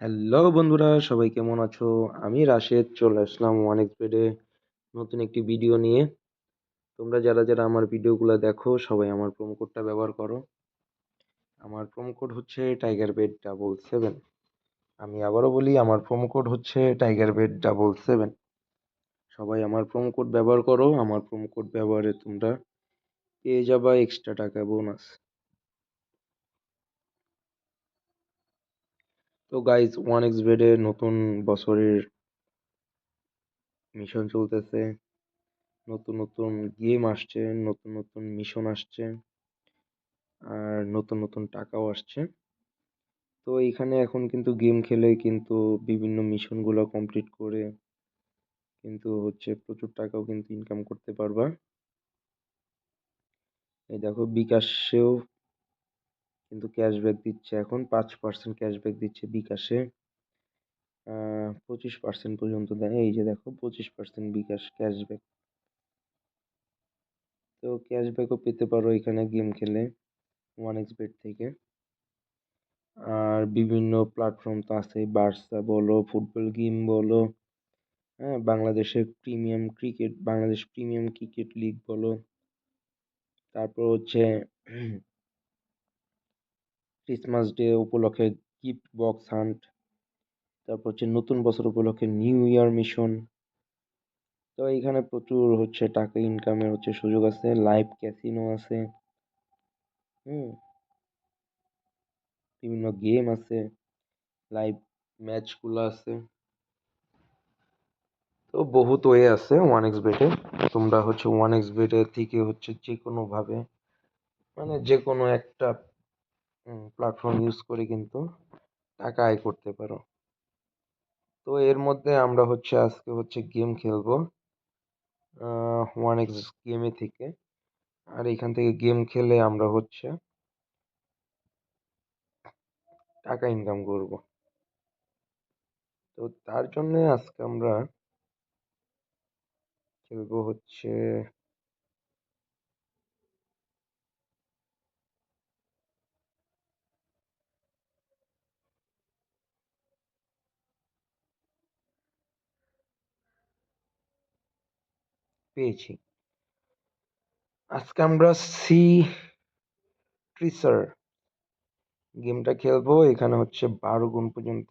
Hello বন্ধুরা, সবাই কেমন আছো? আমি রাশেদ, চলে আসলাম ওয়ান এক্সপেডে নতুন একটি ভিডিও নিয়ে। তোমরা যারা যারা আমার ভিডিওগুলো দেখো, সবাই আমার প্রোমো কোডটা ব্যবহার করো। আমার প্রোমো কোড হচ্ছে টাইগার বেড ডাবল সেভেন আমি আবারও বলি, আমার প্রোমো কোড হচ্ছে টাইগার বেড ডাবল সেভেন সবাই আমার প্রোমো কোড ব্যবহার করো, আমার প্রোমো কোড ব্যবহারে তোমরা পেয়ে যাবা এক্সট্রা টাকা বোনাস তো গাইজ ওয়ান এক্স বেডে নতুন বছরের মিশন চলতেছে। নতুন নতুন গেম আসছে, নতুন নতুন মিশন আসছে, আর নতুন নতুন টাকাও আসছে। তো এইখানে এখন কিন্তু গেম খেলে কিন্তু বিভিন্ন মিশনগুলো কমপ্লিট করে কিন্তু হচ্ছে প্রচুর টাকাও কিন্তু ইনকাম করতে পারবা। এই দেখো বিকাশেও কিন্তু ক্যাশব্যাক দিচ্ছে এখন, পাঁচ পার্সেন্ট ক্যাশব্যাক দিচ্ছে বিকাশে। পঁচিশ পার্সেন্ট পর্যন্ত দেয়। এই যে দেখো, পঁচিশ পার্সেন্ট বিকাশ ক্যাশব্যাক তো ক্যাশব্যাকও পেতে পারো এখানে গেম খেলে ওয়ান এক্স বেট থেকে। আর বিভিন্ন প্ল্যাটফর্ম তো আছে, বার্সা বলো, ফুটবল গেম বলো হ্যাঁ বাংলাদেশের premium cricket Bangladesh premium cricket league বলো। তারপর হচ্ছে ক্রিসমাস ডে উপলক্ষে গিফট বক্স হান্ট তারপর হচ্ছে নতুন বছর উপলক্ষে নিউ ইয়ার মিশন তো এইখানে প্রচুর হচ্ছে টাকা ইনকামের হচ্ছে সুযোগ আছে লাইভ ক্যাসিনো আছে, হুম, বিভিন্ন গেম আছে লাইভ ম্যাচগুলো আছে, তো বহুত ওয়ে আছে ওয়ান এক্স বেটে তোমরা হচ্ছে ওয়ান এক্স বেটে থেকে হচ্ছে যে কোনোভাবে মানে যে কোনো একটা প্ল্যাটফর্ম ইউজ করে কিন্তু টাকা আয় করতে পারো। তো এর মধ্যে আমরা হচ্ছে আজকে হচ্ছে গেম খেলব ওয়ান এক্স গেমে থেকে। আর এখান থেকে গেম খেলে আমরা হচ্ছে টাকা ইনকাম করব। তো তার জন্য আজকে আমরা খেলব হচ্ছে পেয়েছি। আজকে আমরা সি ট্রিসার গেমটা খেলব। এখানে হচ্ছে বারো গুণ পর্যন্ত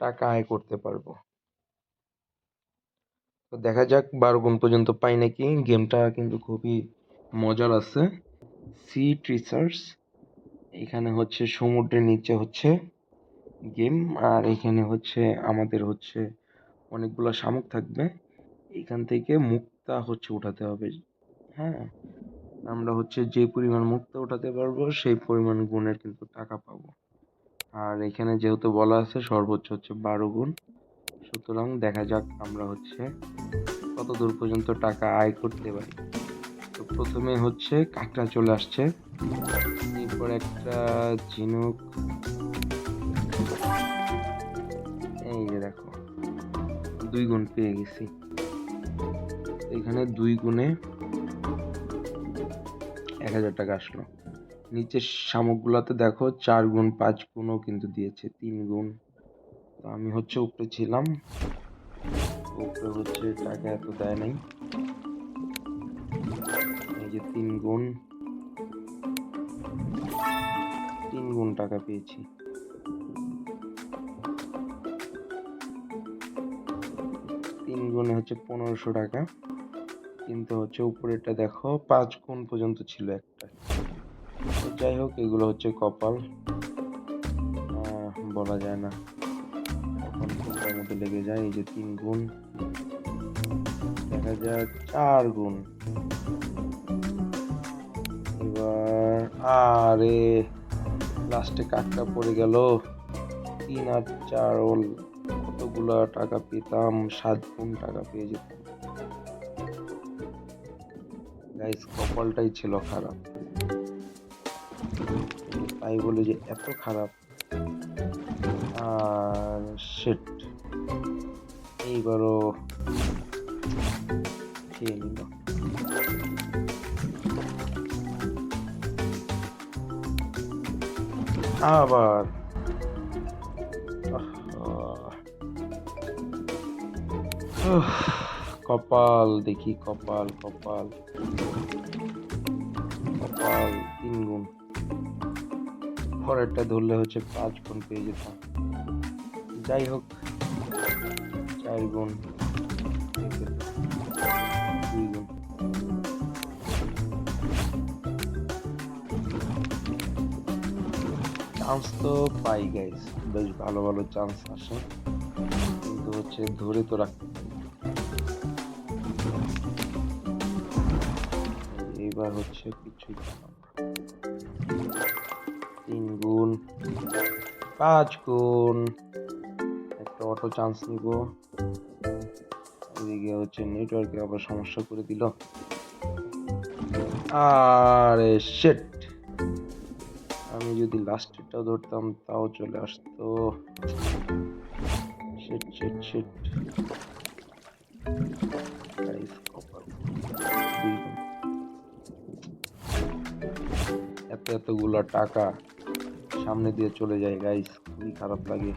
টাকা আয় করতে পারব। তো দেখা যাক বারো গুণ পর্যন্ত পাই নাকি। গেমটা কিন্তু খুবই মজার আছে। সি ট্রিসার্স এখানে হচ্ছে সমুদ্রের নিচে হচ্ছে গেম আর এখানে হচ্ছে আমাদের হচ্ছে অনেকগুলো শামুক থাকবে। এখান থেকে মুক্তা হচ্ছে উঠাতে হবে। হ্যাঁ? আমরা হচ্ছে যে পরিমাণ মুক্তা উঠাতে পারব, সেই পরিমাণ গুণের কিন্তু টাকা পাবো। আর এখানে যেহেতু বলা আছে, সর্বোচ্চ হচ্ছে বারো গুণ। সুতরাং দেখা যাক আমরা হচ্ছে কত দূর পর্যন্ত টাকা আয় করতে পারি। তো প্রথমে হচ্ছে কাঁকড়া চলে আসছে। এরপর একটা ঝিনুক। এই যে দেখো, দুই গুণ পেয়ে গেছি। এখানে দুই গুণে এক হাজার টাকা আসলো। নিচের শামুকগুলোতে দেখো চার গুণ, পাঁচ গুণও কিন্তু দিয়েছে, তিন গুণ। তো আমি হচ্ছে উপরে ছিলাম। উপরে হচ্ছে টাকা এত দেয় নাই। এই যে তিন গুণ তিন গুণ টাকা পেয়েছি। তিন গুণে হচ্ছে পনেরোশো টাকা। কিন্তু হচ্ছে উপরেরটা দেখো, পাঁচ গুণ পর্যন্ত ছিল একটা। যাই হোক, এগুলো হচ্ছে কপাল। বলা যায় না। এখন কোনটার মধ্যে লেগে যায়? এই যে তিন গুণ। দেখা যায় চার গুণ। এবার, আরে লাস্টে কাকটা পড়ে গেল। তিন আর চার কতগুলা টাকা পেতাম? সাত গুণ টাকা পেয়ে যেতাম। গাইস কপালটাই ছিল খারাপ। তাই বলে যে এত খারাপ। আর সেট এইবারও খেয়ে নিল। আবার কপাল দেখি, কপাল কপাল। কপাল তিন গুণ। পরেরটা ধরলে হচ্ছে পাঁচ গুণ পেয়ে যেতাম। যাই হোক, চার গুণ, দুই গুণ। চান্স তো পাই গাইস বেশ ভালো ভালো চান্স আসে। কিন্তু হচ্ছে ধরে তো রাখতে এবার হচ্ছে কিছু তিন গুণ, পাঁচ গুণ। একটা অটো চান্স নিব। এদিকে হচ্ছে নেটওয়ার্কে আবার সমস্যা করে দিল। আরে শেট আমি যদি লাস্টেরটাও ধরতাম, তাও চলে আসতো। শেট শেট শেট এতগুলো টাকা সামনে দিয়ে চলে যায় গাইস খুবই খারাপ লাগে।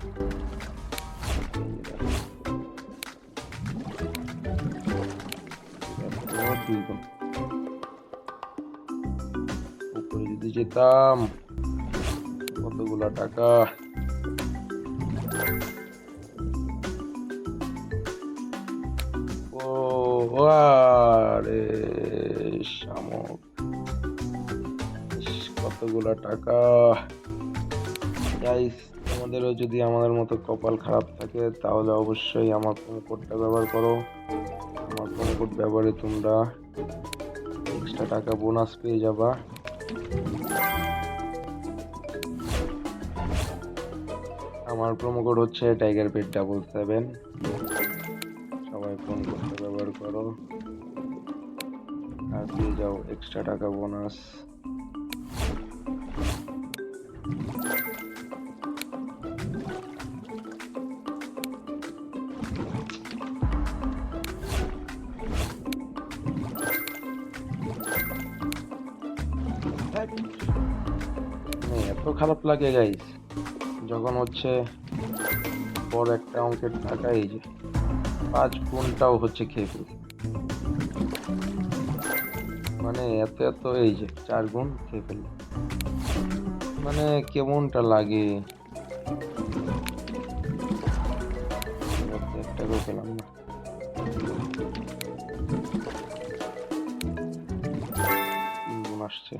উপরে যদি যেতাম, কতগুলা টাকা? ও, আরে। ইস, কতগুলা টাকা। গাইস তোমাদেরও যদি আমাদের মতো কপাল খারাপ থাকে তাহলে অবশ্যই আমার প্রোমো কোডটা ব্যবহার করো। আমার প্রোমো কোড ব্যবহারে তোমরা এক্সট্রা টাকা বোনাস পেয়ে যাবা। আমার প্রোমো কোড হচ্ছে টাইগার পেট ডাবল সেভেন সবাই ফোন করতে ব্যবহার করো। আর পেয়ে যাও এক্সট্রা টাকা বোনাস খারাপ লাগে গাইস যখন হচ্ছে বড় একটা অঙ্কের টাকা, এই যে পাঁচ গুণটাও হচ্ছে খেয়ে মানে এত এত, এই যে চার গুণ খেয়ে ফেলল মানে কেমনটা লাগে? না। আসছে।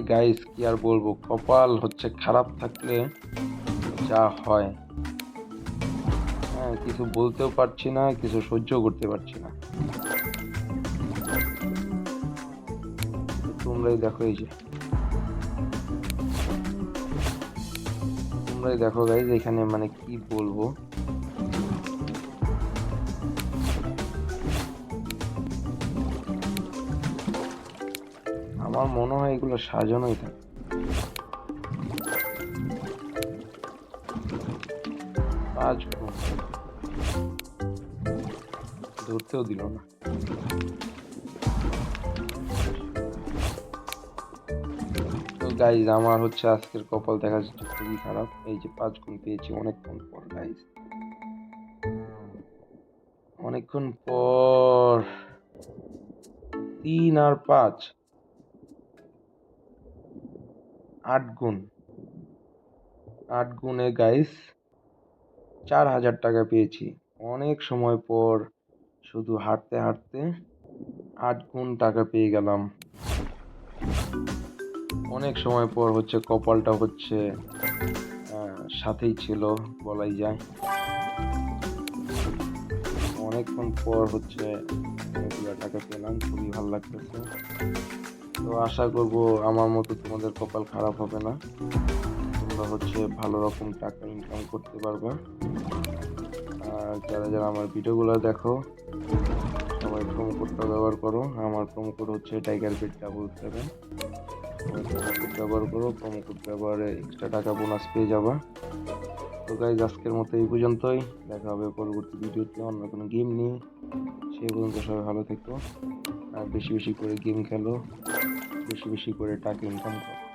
গাইস কি আর বলব? কপাল হচ্ছে খারাপ থাকলে যা হয়। হ্যাঁ কিছু বলতেও পারছি না, কিছু সহ্য করতে পারছি না। তোমরাই দেখো এই যে। তোমরাই দেখো গাইজ এখানে মানে কি বলব? আমার মনে হয় এগুলো সাজানোই থাকে। ধরতেও দিল না। গাইজ আমার হচ্ছে আজকের কপাল দেখা যাচ্ছে খুবই খারাপ। এই যে পাঁচ গুণ পেয়েছি অনেকক্ষণ পর গাইজ অনেকক্ষণ পর তিন আর পাঁচ। আট গুণ। আট গুণে গাইস চার হাজার টাকা পেয়েছি। অনেক সময় পর শুধু হাঁটতে হাঁটতে আট গুণ টাকা পেয়ে গেলাম। অনেক সময় পর হচ্ছে কপালটা হচ্ছে সাথেই ছিল বলাই যায়। অনেকক্ষণ পর হচ্ছে টাকা পেলাম, খুবই ভালো লাগতেছে। তো আশা করব আমার মতো তোমাদের কপাল খারাপ হবে না। তোমরা হচ্ছে ভালো রকম টাকা ইনকাম করতে পারবা। আর যারা যারা আমার ভিডিওগুলো দেখো, সবাই প্রোমো কোডটা ব্যবহার করো। আমার প্রোমো কোড হচ্ছে tiger bit double seven promo code ব্যবহার করো প্রোমো কোড ব্যবহারে এক্সট্রা টাকা বোনাস পেয়ে যাবা। তো গাইজ আজকের মতো এই পর্যন্তই। দেখা হবে পরবর্তী ভিডিওতে অন্য কোনো গেম নিয়ে। সেই পর্যন্ত সবাই ভালো থেকো। আর বেশি বেশি করে গেম খেলো বেশি বেশি করে টাকা ইনকাম করো।